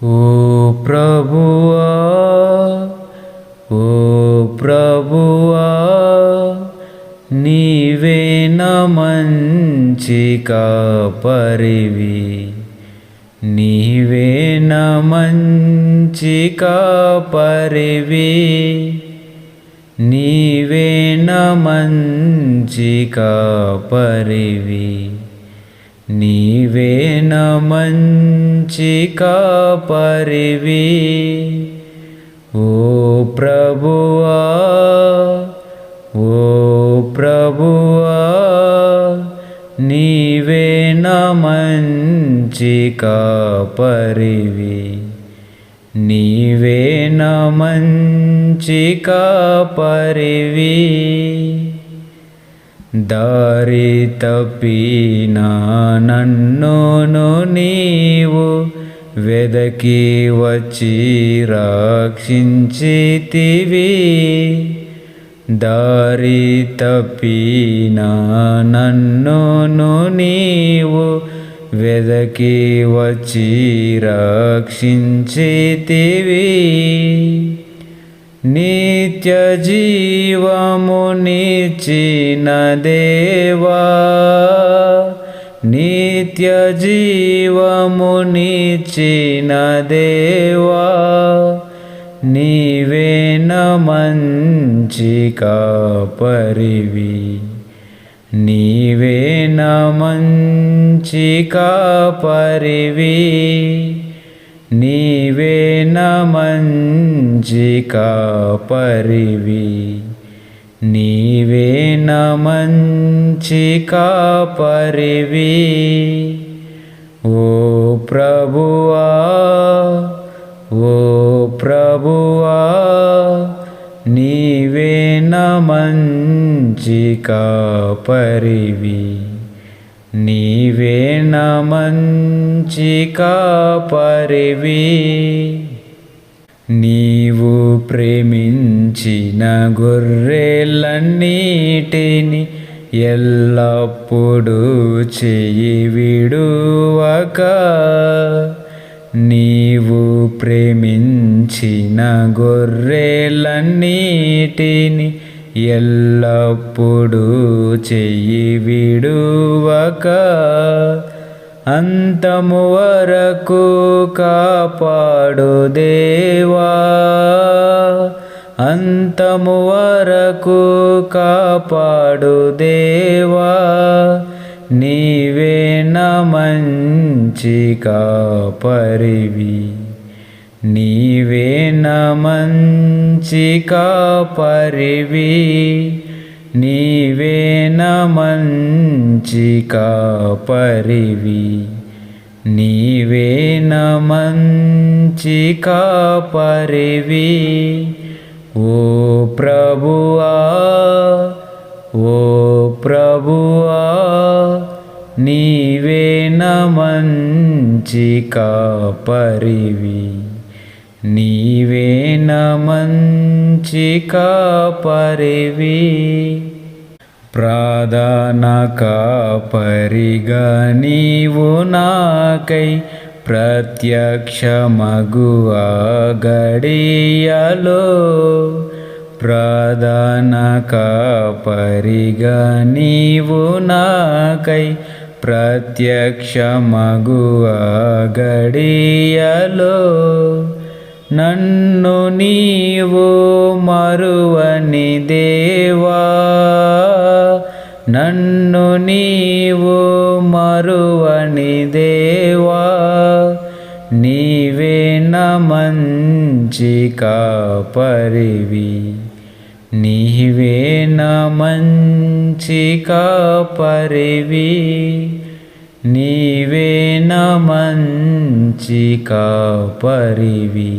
ఓ ప్రభువా ఓ ప్రభువా నీవే నా మంచి కాపరివి నీవే నా మంచి కాపరివి నీవే నా మంచి కాపరివి నీవే నా మంచి కాపరివి. ఓ ప్రభువా ఓ ప్రభువా నీవే నా మంచి కాపరివి. నీవే మంచి కాపరివి. దారి తప్పిన నన్నును నీవు వెదకి వచ్చి రక్షించితివి. దారి తప్పిన నన్నును నీవు వెదకి వచ్చి రక్షించితివి. नित्यजीवमुनीचीनदेवा। नित्यजीवमुनीचीनदेवा। निवेन मञ्चिका परिवी निवेन मञ्चिका परिवी నీవే న మంచి కాపరివి నీవే న మంచి కాపరివి ఓ ప్రభువా ఓ ప్రభువా నీవే న మంచి కాపరివి నీవేణ నా మంచి కాపరివి. నీవు ప్రేమించిన గొర్రెలన్నిటిని ఎల్లప్పుడూ చెయ్యి విడువక. నీవు ప్రేమించిన గొర్రెలన్నిటిని ఎల్లప్పుడూ చెయ్యి విడువక అంతము వరకు కాపాడు దేవా. అంతము వరకు కాపాడు దేవా. నీవే నా మంచి కాపరివి నీవే మంచి కాపరివి నీవే మంచి కాపరివి నీవే మంచి కాపరివి ఓ ప్రభువా ఓ ప్రభువా నీవే మంచి కాపరివి నీవేన మంచి కాపరివి ప్రాధాన కాపరిగా నీవు నాకై ప్రత్యక్షమగువా గడియలో ప్రధాన కాపరిగా నీవు నాకై ప్రత్యక్షమగువా గడియలో నన్ను నీవు మరువని దేవా. నన్ను నీవు మరువని దేవా. నీవే నా మంచి కాపరివి. నీవే నా మంచి కాపరివి. నీవే నా మంచి కాపరివి.